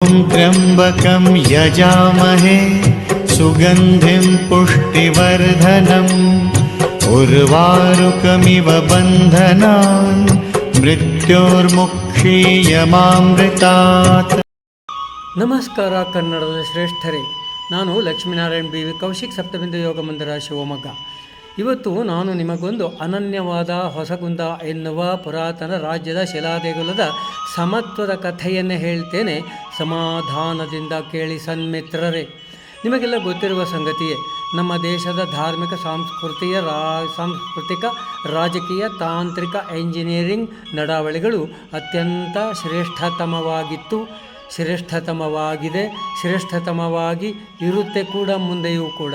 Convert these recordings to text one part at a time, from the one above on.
ॐ त्र्यम्बकं यजामहे सुगन्धिं पुष्टिवर्धनम् उर्वारुकमिव बन्धनान् मृत्योर्मुक्षीयमामृतात् ನಮಸ್ಕಾರ ಕನ್ನಡದ ಶ್ರೇಷ್ಠರೇ ನಾನು ಲಕ್ಷ್ಮೀನಾರಾಯಣ್ ಬಿ ವಿ ಕೌಶಿಕ್ ಸಪ್ತಬಿಂದು ಯೋಗ ಮಂದಿರ ಶಿವಮೊಗ್ಗ ಇವತ್ತು ನಾನು ನಿಮಗೊಂದು ಅನನ್ಯವಾದ ಹೊಸಗುಂದ ಎನ್ನುವ ಪುರಾತನ ರಾಜ್ಯದ ಶಿಲಾದೇಗುಲದ ಸಮತ್ವದ ಕಥೆಯನ್ನು ಹೇಳ್ತೇನೆ ಸಮಾಧಾನದಿಂದ ಕೇಳಿ ಸನ್ಮಿತ್ರರೇ, ನಿಮಗೆಲ್ಲ ಗೊತ್ತಿರುವ ಸಂಗತಿಯೇ, ನಮ್ಮ ದೇಶದ ಧಾರ್ಮಿಕ ಸಾಂಸ್ಕೃತಿಯ ರಾ, ಸಾಂಸ್ಕೃತಿಕ, ರಾಜಕೀಯ, ತಾಂತ್ರಿಕ ಎಂಜಿನಿಯರಿಂಗ್ ನಡಾವಳಿಗಳು ಅತ್ಯಂತ ಶ್ರೇಷ್ಠತಮವಾಗಿತ್ತು. ಶ್ರೇಷ್ಠತಮವಾಗಿದೆ, ಶ್ರೇಷ್ಠತಮವಾಗಿ ಇರುತ್ತೆ ಕೂಡ, ಮುಂದೆಯೂ ಕೂಡ.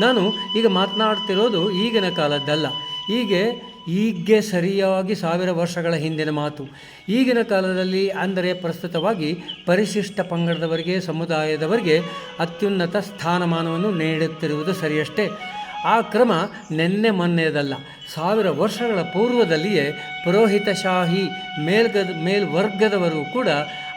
ನಾನು ಈಗ ಮಾತನಾಡ್ತಿರೋದು ಈಗಿನ ಕಾಲದ್ದಲ್ಲ. ಹೀಗೆ ಈಗ್ಗೆ ಸರಿಯಾಗಿ ಸಾವಿರ ವರ್ಷಗಳ ಹಿಂದಿನ ಮಾತು. ಈಗಿನ ಕಾಲದಲ್ಲಿ ಅಂದರೆ ಪ್ರಸ್ತುತವಾಗಿ ಪರಿಶಿಷ್ಟ ಪಂಗಡದವರಿಗೆ, ಸಮುದಾಯದವರಿಗೆ ಅತ್ಯುನ್ನತ ಸ್ಥಾನಮಾನವನ್ನು ನೀಡುತ್ತಿರುವುದು ಸರಿಯಷ್ಟೇ. ಆ ಕ್ರಮ ನೆನ್ನೆ ಮೊನ್ನೆಯದಲ್ಲ. ಸಾವಿರ ವರ್ಷಗಳ ಪೂರ್ವದಲ್ಲಿಯೇ ಪುರೋಹಿತಶಾಹಿ ಮೇಲ್ಗದ ಮೇಲ್ವರ್ಗದವರು ಕೂಡ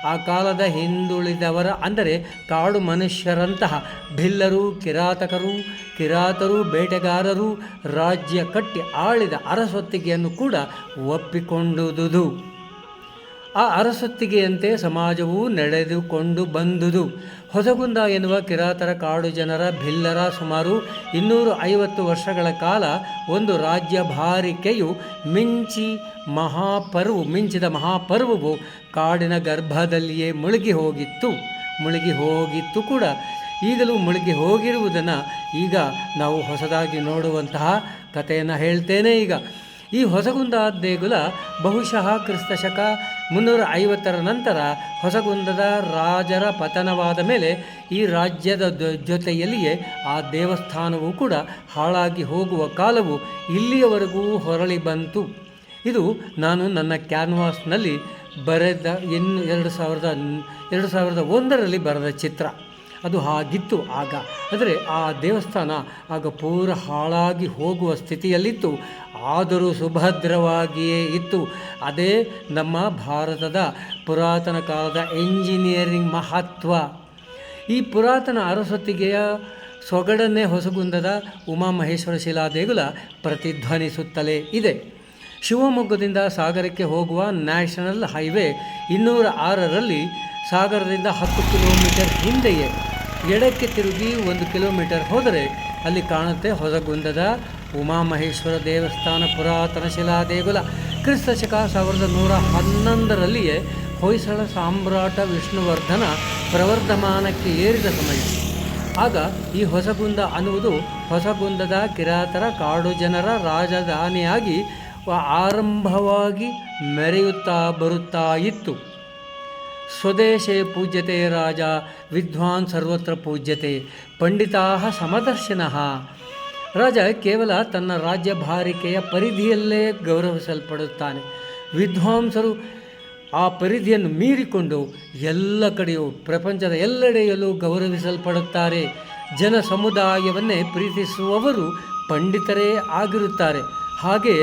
ಆ ಕಾಲದ ಹಿಂದುಳಿದವರ ಅಂದರೆ ಕಾಡು ಮನುಷ್ಯರಂತಹ ಭಿಲ್ಲರು ಕಿರಾತಕರು, ಕಿರಾತರು, ಬೇಟೆಗಾರರು, ರಾಜ್ಯ ಕಟ್ಟಿ ಆಳಿದ ಅರಸೊತ್ತಿಗೆಯನ್ನು ಕೂಡ ಒಪ್ಪಿಕೊಂಡುದುದು. ಆ ಅರಸೊತ್ತಿಗೆಯಂತೆ ಸಮಾಜವು ನಡೆದುಕೊಂಡು ಬಂದುದು. ಹೊಸಗುಂದ ಎನ್ನುವ ಕಿರಾತರ ಕಾಡು ಜನರ ಭಿಲ್ಲರ ಸುಮಾರು ಇನ್ನೂರು ಐವತ್ತು ವರ್ಷಗಳ ಕಾಲ ಒಂದು ರಾಜ್ಯ ಭಾರಿಕೆಯು ಮಿಂಚಿ ಮಹಾಪರ್ವು, ಮಿಂಚಿದ ಮಹಾಪರ್ವವು ಕಾಡಿನ ಗರ್ಭದಲ್ಲಿಯೇ ಮುಳುಗಿ ಹೋಗಿತ್ತು. ಮುಳುಗಿ ಹೋಗಿತ್ತು ಕೂಡ. ಈಗಲೂ ಮುಳುಗಿ ಹೋಗಿರುವುದನ್ನು ಈಗ ನಾವು ಹೊಸದಾಗಿ ನೋಡುವಂತಹ ಕಥೆಯನ್ನು ಹೇಳ್ತೇನೆ ಈಗ. ಈ ಹೊಸಗುಂದ ದೇಗುಲ ಬಹುಶಃ ಕ್ರಿಸ್ತಶಕ ಮುನ್ನೂರ ಐವತ್ತರ ನಂತರ ಹೊಸಗುಂದದ ರಾಜರ ಪತನವಾದ ಮೇಲೆ ಈ ರಾಜ್ಯದ ಜೊತೆಯಲ್ಲಿಯೇ ಆ ದೇವಸ್ಥಾನವೂ ಕೂಡ ಹಾಳಾಗಿ ಹೋಗುವ ಕಾಲವು ಇಲ್ಲಿಯವರೆಗೂ ಹೊರಳಿ ಬಂತು. ಇದು ನಾನು ನನ್ನ ಕ್ಯಾನ್ವಾಸ್ನಲ್ಲಿ ಬರೆದ ಇನ್ನು ಎರಡು ಸಾವಿರದ ಎರಡು ಸಾವಿರದ ಒಂದರಲ್ಲಿ ಬರೆದ ಚಿತ್ರ. ಅದು ಹಾಗಿತ್ತು ಆಗ. ಅಂದರೆ ಆ ದೇವಸ್ಥಾನ ಆಗ ಪೂರ ಹಾಳಾಗಿ ಹೋಗುವ ಸ್ಥಿತಿಯಲ್ಲಿತ್ತು. ಆದರೂ ಸುಭದ್ರವಾಗಿಯೇ ಇತ್ತು. ಅದೇ ನಮ್ಮ ಭಾರತದ ಪುರಾತನ ಕಾಲದ ಎಂಜಿನಿಯರಿಂಗ್ ಮಹತ್ವ. ಈ ಪುರಾತನ ಅರಸೊತ್ತಿಗೆಯ ಸೊಗಡನ್ನೇ ಹೊಸಗುಂದದ ಉಮಾಮಹೇಶ್ವರ ಶಿಲಾ ದೇಗುಲ ಪ್ರತಿಧ್ವನಿಸುತ್ತಲೇ ಇದೆ. ಶಿವಮೊಗ್ಗದಿಂದ ಸಾಗರಕ್ಕೆ ಹೋಗುವ ನ್ಯಾಷನಲ್ ಹೈವೇ ಇನ್ನೂರ ಆರರಲ್ಲಿ ಸಾಗರದಿಂದ ಹತ್ತು ಕಿಲೋಮೀಟರ್ ಹಿಂದೆಯೇ. ಎಡಕ್ಕೆ ತಿರುಗಿ ಒಂದು ಕಿಲೋಮೀಟರ್ ಹೋದರೆ ಅಲ್ಲಿ ಕಾಣುತ್ತೆ ಹೊಸಗುಂದದ ಉಮಾಮಹೇಶ್ವರ ದೇವಸ್ಥಾನ ಪುರಾತನ ಶಿಲಾ ದೇಗುಲ, ಕ್ರಿಸ್ತ ಶಕ ಸಾವಿರದ ನೂರ ಹನ್ನೊಂದರಲ್ಲಿಯೇ ಹೊಯ್ಸಳ ಸಾಮ್ರಾಟ ವಿಷ್ಣುವರ್ಧನ ಪ್ರವರ್ಧಮಾನಕ್ಕೆ ಏರಿದ ಸಮಯ. ಆಗ ಈ ಹೊಸಗುಂದ ಅನ್ನುವುದು ಹೊಸಗುಂದದ ಕಿರಾತರ ಕಾಡು ಜನರ ರಾಜಧಾನಿಯಾಗಿ ಆರಂಭವಾಗಿ ಮೆರೆಯುತ್ತಾ ಬರುತ್ತಾ ಇತ್ತು. ಸ್ವದೇಶೇ ಪೂಜ್ಯತೆ ರಾಜ, ವಿದ್ವಾನ್ ಸರ್ವತ್ರ ಪೂಜ್ಯತೆ ಪಂಡಿತಾ ಸಮದರ್ಶಿನಃ. ರಾಜ ಕೇವಲ ತನ್ನ ರಾಜ್ಯ ಭಾರಿಕೆಯ ಪರಿಧಿಯಲ್ಲೇ ಗೌರವಿಸಲ್ಪಡುತ್ತಾನೆ. ವಿದ್ವಾಂಸರು ಆ ಪರಿಧಿಯನ್ನು ಮೀರಿಕೊಂಡು ಎಲ್ಲ ಕಡೆಯೂ, ಪ್ರಪಂಚದ ಎಲ್ಲೆಡೆಯಲ್ಲೂ ಗೌರವಿಸಲ್ಪಡುತ್ತಾರೆ. ಜನ ಸಮುದಾಯವನ್ನೇ ಪ್ರೀತಿಸುವವರು ಪಂಡಿತರೇ ಆಗಿರುತ್ತಾರೆ. ಹಾಗೆ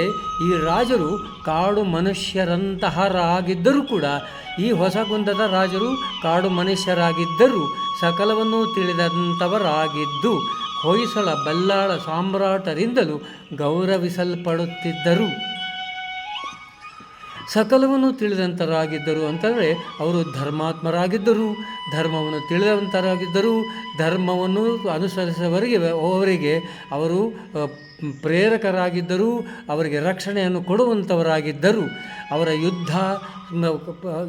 ಈ ರಾಜರು ಕಾಡು ಮನುಷ್ಯರಂತಹರಾಗಿದ್ದರೂ ಕೂಡ, ಈ ಹೊಸಗುಂದದ ರಾಜರು ಕಾಡು ಮನುಷ್ಯರಾಗಿದ್ದರೂ ಸಕಲವನ್ನು ತಿಳಿದಂಥವರಾಗಿದ್ದು ಹೊಯ್ಸಳ ಬಲ್ಲಾಳ ಸಾಮ್ರಾಟರಿಂದಲೂ ಗೌರವಿಸಲ್ಪಡುತ್ತಿದ್ದರು. ಸಕಲವನ್ನು ತಿಳಿದಂತರಾಗಿದ್ದರು ಅಂತಂದರೆ ಅವರು ಧರ್ಮಾತ್ಮರಾಗಿದ್ದರು, ಧರ್ಮವನ್ನು ತಿಳಿದಂತರಾಗಿದ್ದರು, ಧರ್ಮವನ್ನು ಅನುಸರಿಸುವವರಿಗೆ, ಅವರಿಗೆ ಅವರು ಪ್ರೇರಕರಾಗಿದ್ದರು, ಅವರಿಗೆ ರಕ್ಷಣೆಯನ್ನು ಕೊಡುವಂಥವರಾಗಿದ್ದರು ಅವರ ಯುದ್ಧ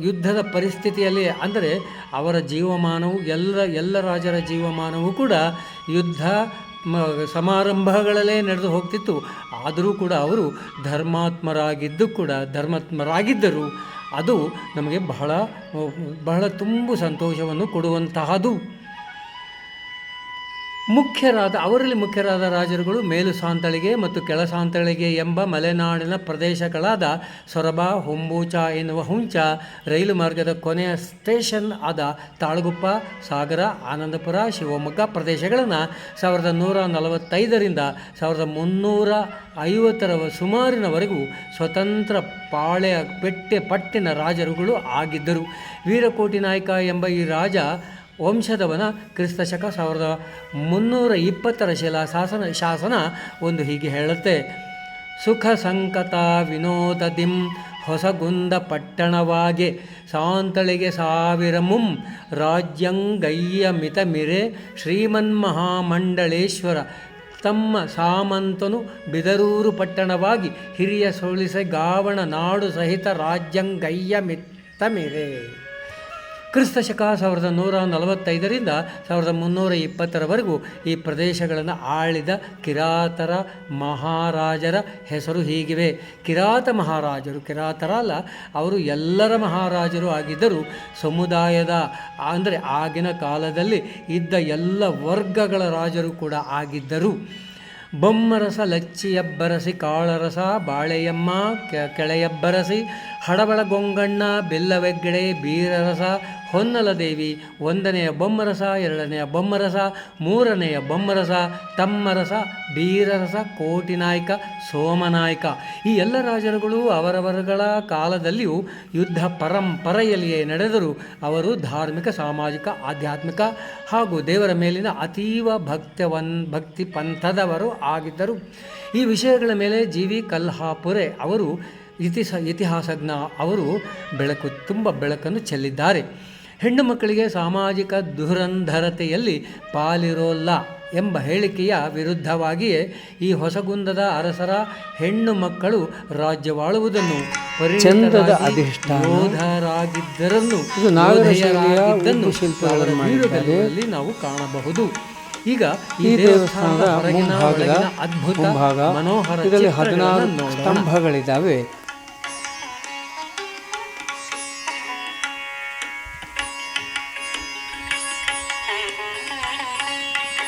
ಯುದ್ಧದ ಪರಿಸ್ಥಿತಿಯಲ್ಲಿ ಅಂದರೆ ಅವರ ಜೀವಮಾನವು, ಎಲ್ಲ ಎಲ್ಲ ರಾಜರ ಜೀವಮಾನವೂ ಕೂಡ ಯುದ್ಧ, ಮ, ಸಮಾರಂಭಗಳಲ್ಲೇ ನಡೆದು ಹೋಗ್ತಿತ್ತು. ಆದರೂ ಕೂಡ ಅವರು ಧರ್ಮಾತ್ಮರಾಗಿದ್ದು ಕೂಡ, ಧರ್ಮಾತ್ಮರಾಗಿದ್ದರು. ಅದು ನಮಗೆ ಬಹಳ ಬಹಳ ತುಂಬ ಸಂತೋಷವನ್ನು ಕೊಡುವಂತಹದು ಮುಖ್ಯರಾದ, ಅವರಲ್ಲಿ ಮುಖ್ಯರಾದ ರಾಜರುಗಳು ಮೇಲು ಸಾಂತಳಿಗೆ ಮತ್ತು ಕೆಳ ಸಾಂತಳಿಗೆ ಎಂಬ ಮಲೆನಾಡಿನ ಪ್ರದೇಶಗಳಾದ ಸೊರಬ, ಹೊಂಬೂಚ ಎನ್ನುವ ಹುಂಚ ರೈಲು ಮಾರ್ಗದ ಕೊನೆಯ ಸ್ಟೇಷನ್ ಆದ ತಾಳಗುಪ್ಪ, ಸಾಗರ, ಆನಂದಪುರ, ಶಿವಮೊಗ್ಗ ಪ್ರದೇಶಗಳನ್ನು ಸಾವಿರದ ನೂರ ನಲವತ್ತೈದರಿಂದ ಸಾವಿರದ ಮುನ್ನೂರ ಐವತ್ತರ ಸುಮಾರಿನವರೆಗೂ ಸ್ವತಂತ್ರ ಪಾಳೆಯ ಪೆಟ್ಟೆ ಪಟ್ಟಿನ ರಾಜರುಗಳು ಆಗಿದ್ದರು. ವೀರಕೋಟಿ ನಾಯಕ ಎಂಬ ಈ ರಾಜ ವಂಶದವನ ಕ್ರಿಸ್ತ ಶಕ ಸಾವಿರದ ಮುನ್ನೂರ ಇಪ್ಪತ್ತರ ಶಿಲಾ ಶಾಸನ ಶಾಸನ ಒಂದು ಹೀಗೆ ಹೇಳುತ್ತೆ. ಸುಖ ಸಂಕತ ವಿನೋದದಿಂ ಹೊಸಗುಂದ ಪಟ್ಟಣವಾಗೆ ಸಾಂತಳಿಗೆ ಸಾವಿರ ಮುಂ ರಾಜ್ಯಂಗಯ್ಯ ಮಿತ ಮಿರೆ ಶ್ರೀಮನ್ಮಹಾಮಂಡಳೇಶ್ವರ ತಮ್ಮ ಸಾಮಂತನು ಬಿದರೂರು ಪಟ್ಟಣವಾಗಿ ಹಿರಿಯ ಸೋಳಿಸೆ ಗಾವಣ ನಾಡು ಸಹಿತ ರಾಜ್ಯಂಗಯ್ಯ ಮಿತ್ತ ಮಿರೆ. ಕ್ರಿಸ್ತ ಶಕ ಸಾವಿರದ ನೂರ ನಲವತ್ತೈದರಿಂದ ಸಾವಿರದ ಮುನ್ನೂರ ಇಪ್ಪತ್ತರವರೆಗೂ ಈ ಪ್ರದೇಶಗಳನ್ನು ಆಳಿದ ಕಿರಾತರ ಮಹಾರಾಜರ ಹೆಸರು ಹೀಗಿವೆ. ಕಿರಾತ ಮಹಾರಾಜರು, ಕಿರಾತರ ಅಲ್ಲ, ಅವರು ಎಲ್ಲರ ಮಹಾರಾಜರು ಆಗಿದ್ದರು ಸಮುದಾಯದ, ಅಂದರೆ ಆಗಿನ ಕಾಲದಲ್ಲಿ ಇದ್ದ ಎಲ್ಲ ವರ್ಗಗಳ ರಾಜರು ಕೂಡ ಆಗಿದ್ದರು. ಬೊಮ್ಮರಸ, ಲಚ್ಚಿಯಬ್ಬರಸಿ, ಕಾಳರಸ, ಬಾಳೆಯಮ್ಮ ಕೆಳೆಯಬ್ಬರಸಿ, ಹಡಬಳಗೊಂಗಣ್ಣ, ಬೆಲ್ಲವೆಗ್ಗಡೆ, ಬೀರರಸ ಹೊನ್ನಲದೇವಿ ಒಂದನೆಯ ಬೊಮ್ಮರಸ, ಎರಡನೆಯ ಬೊಮ್ಮರಸ, ಮೂರನೆಯ ಬೊಮ್ಮರಸ, ತಮ್ಮರಸ, ಬೀರರಸ, ಕೋಟಿನಾಯಕ, ಸೋಮನಾಯ್ಕ. ಈ ಎಲ್ಲ ರಾಜರುಗಳು ಅವರವರುಗಳ ಕಾಲದಲ್ಲಿಯೂ ಯುದ್ಧ ಪರಂಪರೆಯಲ್ಲಿಯೇ ನಡೆದರೂ ಅವರು ಧಾರ್ಮಿಕ, ಸಾಮಾಜಿಕ, ಆಧ್ಯಾತ್ಮಿಕ ಹಾಗೂ ದೇವರ ಮೇಲಿನ ಅತೀವ ಭಕ್ತವನ್ ಭಕ್ತಿ ಪಂಥದವರು ಆಗಿದ್ದರು. ಈ ವಿಷಯಗಳ ಮೇಲೆ ಜಿ. ವಿ. ಕಲ್ಹಾಪುರೆ ಅವರು ಇತಿಸ, ಇತಿಹಾಸಜ್ಞ ಅವರು ಬೆಳಕು, ತುಂಬ ಬೆಳಕನ್ನು ಚೆಲ್ಲಿದ್ದಾರೆ. ಹೆಣ್ಣು ಮಕ್ಕಳಿಗೆ ಸಾಮಾಜಿಕ ದುರಂಧರತೆಯಲ್ಲಿ ಪಾಲಿರೋಲ್ಲ ಎಂಬ ಹೇಳಿಕೆಯ ವಿರುದ್ಧವಾಗಿಯೇ ಈ ಹೊಸಗುಂದದ ಅರಸರ ಹೆಣ್ಣು ಮಕ್ಕಳು ರಾಜ್ಯವಾಳುವುದನ್ನು ಅಧಿಷ್ಠಾನ. ಯೋಧರಾಗಿದ್ದರನ್ನು ನಾವು ಕಾಣಬಹುದು. ಈಗ ಈ ದೇವಸ್ಥಾನದ ಹೊರಗಿನ ಅದ್ಭುತ ಮನೋಹರ ಹದಿನಾರು ಸ್ತಂಭಗಳಿದ್ದಾವೆ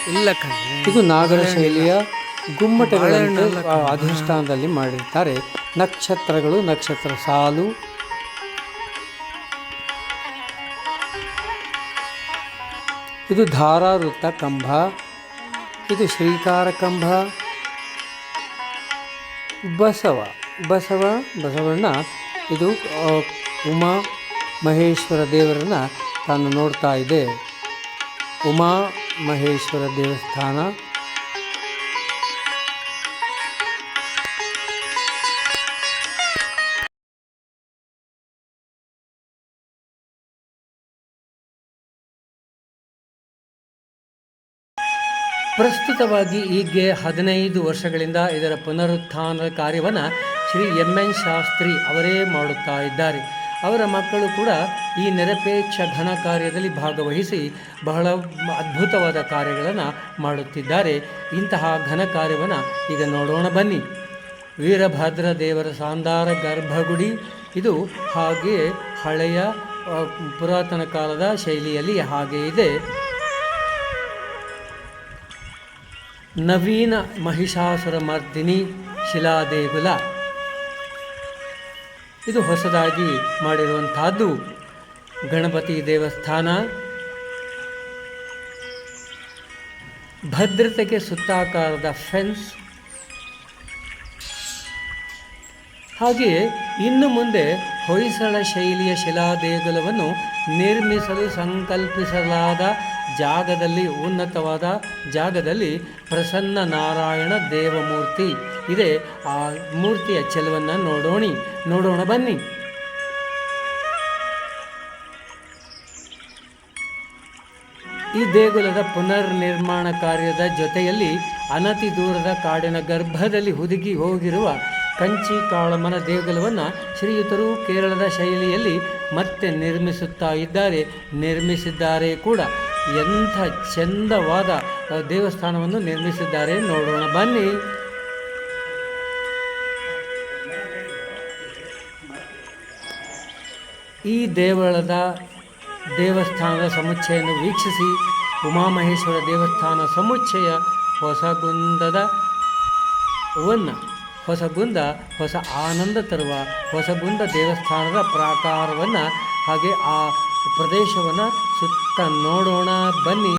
ಇಲ್ಲ ಇದು ನಾಗರ ಶೈಲಿಯ ಗುಮ್ಮಟಗಳನ್ನು ಅಧಿಷ್ಠಾನದಲ್ಲಿ ಮಾಡಿರ್ತಾರೆ. ನಕ್ಷತ್ರಗಳು ನಕ್ಷತ್ರ ಸಾಲು. ಇದು ಧಾರಾವೃತ್ತ ಕಂಬ. ಇದು ಶ್ರೀಕಾರ ಕಂಬ. ಬಸವ. ಬಸವ ಬಸವಣ್ಣ ಇದು ಉಮಾ ಮಹೇಶ್ವರ ದೇವರನ್ನ ತಾನು ನೋಡ್ತಾ ಇದೆ. ಉಮಾ ಮಹೇಶ್ವರ ದೇವಸ್ಥಾನ. ಪ್ರಸ್ತುತವಾಗಿ ಈಗ್ಗೆ ಹದಿನೈದು ವರ್ಷಗಳಿಂದ ಇದರ ಪುನರುತ್ಥಾನದ ಕಾರ್ಯವನ್ನು ಶ್ರೀ ಎಂ ಎನ್ ಶಾಸ್ತ್ರಿ ಅವರೇ ಮಾಡುತ್ತಾ ಇದ್ದಾರೆ. ಅವರ ಮಕ್ಕಳು ಕೂಡ ಈ ನಿರಪೇಕ್ಷ ಘನ ಕಾರ್ಯದಲ್ಲಿ ಭಾಗವಹಿಸಿ ಬಹಳ ಅದ್ಭುತವಾದ ಕಾರ್ಯಗಳನ್ನು ಮಾಡುತ್ತಿದ್ದಾರೆ. ಇಂತಹ ಘನ ಕಾರ್ಯವನ್ನು ಈಗ ನೋಡೋಣ ಬನ್ನಿ. ವೀರಭದ್ರ ದೇವರ ಸಾಂದಾರ ಗರ್ಭಗುಡಿ, ಇದು ಹಾಗೆ ಹಳೆಯ ಪುರಾತನ ಕಾಲದ ಶೈಲಿಯಲ್ಲಿ ಹಾಗೆ ಇದೆ. ನವೀನ ಮಹಿಷಾಸುರ ಮರ್ದಿನಿ ಶಿಲಾದೇಗುಲ. ಇದು ಹೊಸದಾಗಿ ಮಾಡಿರುವಂತಹದ್ದು ಗಣಪತಿ ದೇವಸ್ಥಾನ. ಭದ್ರತೆಗೆ ಸುತ್ತಾಕಾರದ ಫೆನ್ಸ್ ಹಾಗೆಯೇ ಇನ್ನು ಮುಂದೆ ಹೊಯ್ಸಳ ಶೈಲಿಯ ಶಿಲಾದೇಗುಲವನ್ನು ನಿರ್ಮಿಸಲು ಸಂಕಲ್ಪಿಸಲಾದ ಜಾಗದಲ್ಲಿ, ಉನ್ನತವಾದ ಜಾಗದಲ್ಲಿ ಪ್ರಸನ್ನ ನಾರಾಯಣ ದೇವಮೂರ್ತಿ ಇದೆ. ಆ ಮೂರ್ತಿಯ ಚೆಲುವನ್ನು ನೋಡೋಣಿ, ನೋಡೋಣ ಬನ್ನಿ. ಈ ದೇಗುಲದ ಪುನರ್ ನಿರ್ಮಾಣ ಕಾರ್ಯದ ಜೊತೆಯಲ್ಲಿ ಅನತಿ ದೂರದ ಕಾಡಿನ ಗರ್ಭದಲ್ಲಿ ಹುದುಗಿ ಹೋಗಿರುವ ಕಂಚಿ ಕಾಳಮ್ಮನ ದೇಗುಲವನ್ನು ಶ್ರೀಯುತರು ಕೇರಳದ ಶೈಲಿಯಲ್ಲಿ ಮತ್ತೆ ನಿರ್ಮಿಸುತ್ತಾ ಇದ್ದಾರೆ. ನಿರ್ಮಿಸಿದ್ದಾರೆ ಕೂಡ. ಎಂಥ ಚಂದವಾದ ದೇವಸ್ಥಾನವನ್ನು ನಿರ್ಮಿಸಿದ್ದಾರೆ ನೋಡೋಣ. ಬನ್ನಿ. ಈ ದೇವಳದ ದೇವಸ್ಥಾನದ ಸಮುಚ್ಚಯನ್ನು ವೀಕ್ಷಿಸಿ. ಉಮಾಮಹೇಶ್ವರ ದೇವಸ್ಥಾನ ಸಮುಚ್ಚಯ ಹೊಸಗುಂದದ ವನ್ನು ಹೊಸಗುಂದ ಹೊಸ ಆನಂದ ತರುವ ಹೊಸಗುಂದ ದೇವಸ್ಥಾನದ ಪ್ರಾಕಾರವನ್ನು ಹಾಗೆ ಆ ಪ್ರದೇಶವನ್ನು ಸುತ್ತ ನೋಡೋಣ ಬನ್ನಿ.